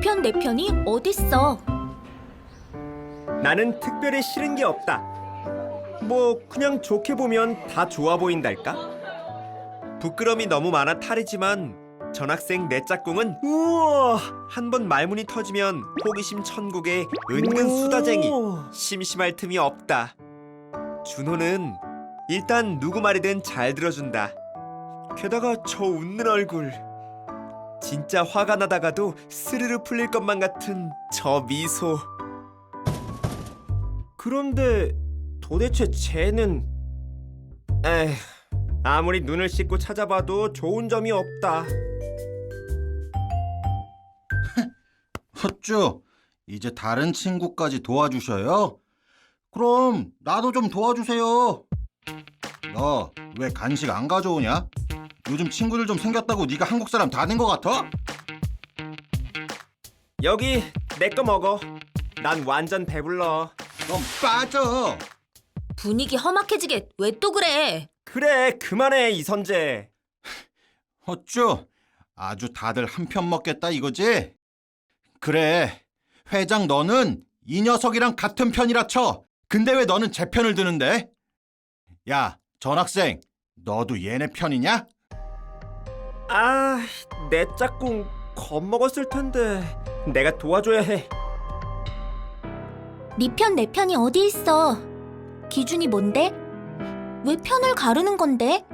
편 내 편이 어딨어? 나는 특별히 싫은 게 없다. 뭐 그냥 좋게 보면 다 좋아 보인달까? 부끄럼이 너무 많아 탈이지만 전학생 내 짝꿍은 우와 한 번 말문이 터지면 호기심 천국의 은근 수다쟁이 심심할 틈이 없다. 준호는 일단 누구 말이든 잘 들어준다. 게다가 저 웃는 얼굴 진짜 화가 나다가도 스르르 풀릴 것만 같은 저 미소. 그런데 도대체 쟤는 에휴 아무리 눈을 씻고 찾아봐도 좋은 점이 없다. 헛쭈, 이제 다른 친구까지 도와주셔요? 그럼 나도 좀 도와주세요. 너 왜 간식 안 가져오냐? 요즘 친구들 좀 생겼다고 네가 한국 사람 다된것 같아? 여기 내 거 먹어. 난 완전 배불러. 넌 빠져. 분위기 험악해지게 왜 또 그래? 그래 그만해 이선재. 헛쭈, 아주 다들 한 편 먹겠다 이거지? 그래, 회장 너는 이 녀석이랑 같은 편이라 쳐. 근데 왜 너는 제 편을 드는데? 야, 전학생, 너도 얘네 편이냐? 아, 내 짝꿍 겁먹었을 텐데 내가 도와줘야 해. 네 편 내 편이 어디 있어? 기준이 뭔데? 왜 편을 가르는 건데?